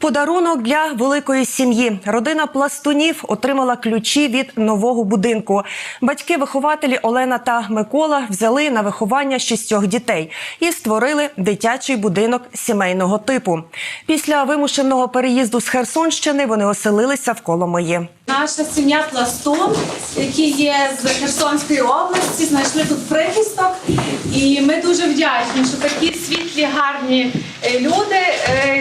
Подарунок для великої сім'ї. Родина пластунів отримала ключі від нового будинку. Батьки-вихователі Олена та Микола взяли на виховання шістьох дітей і створили дитячий будинок сімейного типу. Після вимушеного переїзду з Херсонщини вони оселилися в Коломиї. Наша сім'я Пластун, які є з Херсонської області, знайшли тут прихисток. І ми дуже вдячні, що такі світлі, гарні е, люди е,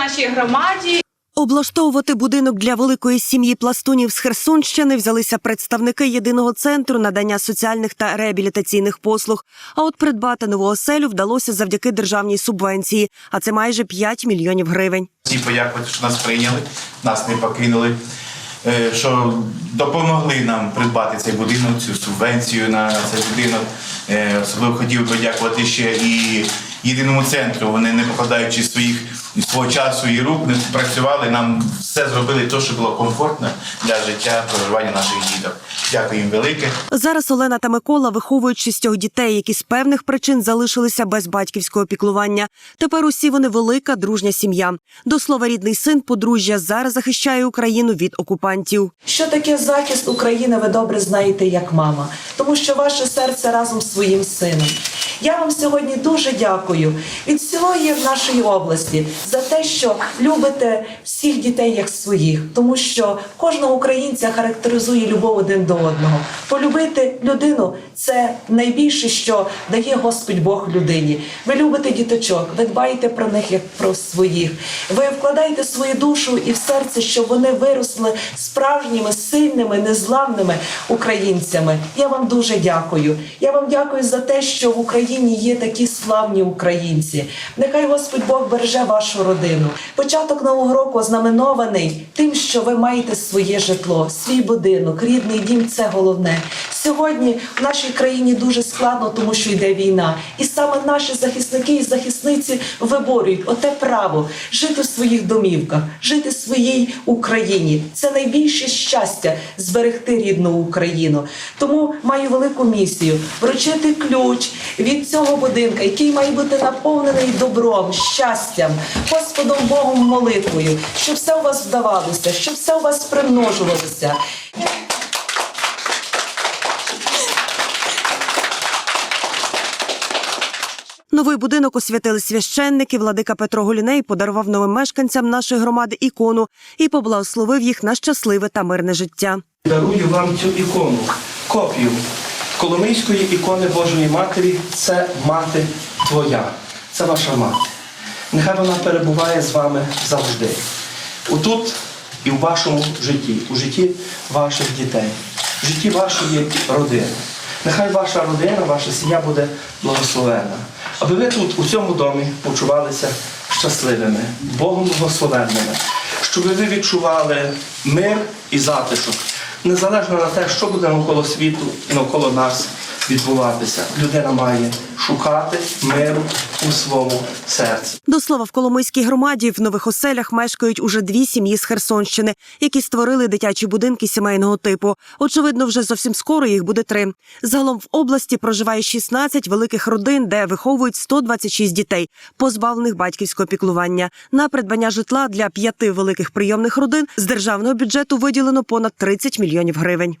нашій громаді. Облаштовувати будинок для великої сім'ї пластунів з Херсонщини взялися представники єдиного центру надання соціальних та реабілітаційних послуг. А от придбати нову оселю вдалося завдяки державній субвенції, а це майже 5 мільйонів гривень. Всі подякувати, що нас прийняли, нас не покинули, е, що допомогли нам придбати цей будинок, цю субвенцію на цей будинок. Е, Особливо хотів би подякувати ще і єдиному центру. Вони не покладаючи своїх свого часу і рук, не працювали. Нам все зробили те, що було комфортно для життя, проживання наших діток. Дякую їм велике. Зараз Олена та Микола виховують шістьох дітей, які з певних причин залишилися без батьківського піклування. Тепер усі вони велика дружня сім'я. До слова, рідний син подружжя зараз захищає Україну від окупантів. Що таке захист України, ви добре знаєте, як мама, тому що ваше серце разом з своїм сином. Я вам сьогодні дуже дякую від цілої нашої області за те, що любите всіх дітей як своїх, тому що кожного українця характеризує любов один до одного. Полюбити людину це найбільше, що дає Господь Бог людині. Ви любите діточок, ви дбаєте про них як про своїх. Ви вкладаєте свою душу і в серце, щоб вони виросли справжніми, сильними, незламними українцями. Я вам дуже дякую. Я вам дякую за те, що в Україні є такі славні українці. Нехай Господь Бог береже вашу родину. Початок нового року ознаменований тим, що ви маєте своє житло, свій будинок, рідний дім це головне. Сьогодні в нашій країні дуже складно, тому що йде війна, і саме наші захисники і захисниці виборюють оте право жити в своїх домівках, жити в своїй Україні. Це найбільше щастя зберегти рідну Україну. Тому маю велику місію вручити ключ від цього будинка, який має бути наповнений добром, щастям, Господом Богом молитвою, щоб все у вас вдавалося, щоб все у вас примножувалося. Новий будинок освятили священники. Владика Петро Голіней подарував новим мешканцям нашої громади ікону і поблагословив їх на щасливе та мирне життя. Дарую вам цю ікону, копію Коломийської ікони Божої Матері. Це мати твоя, це ваша мати. Нехай вона перебуває з вами завжди. Отут і в вашому житті, у житті ваших дітей, в житті вашої родини. Нехай ваша родина, ваша сім'я буде благословена. Аби ви тут, у цьому домі, почувалися щасливими, Богом благословенними, щоб ви відчували мир і затишок, незалежно на те, що буде навколо світу і навколо нас відбуватися. Людина має шукати миру у своєму серці. До слова, в Коломийській громаді в нових оселях мешкають уже дві сім'ї з Херсонщини, які створили дитячі будинки сімейного типу. Очевидно, вже зовсім скоро їх буде три. Загалом в області проживає 16 великих родин, де виховують 126 дітей, позбавлених батьківського піклування. На придбання житла для п'яти великих прийомних родин з державного бюджету виділено понад 30 мільйонів гривень.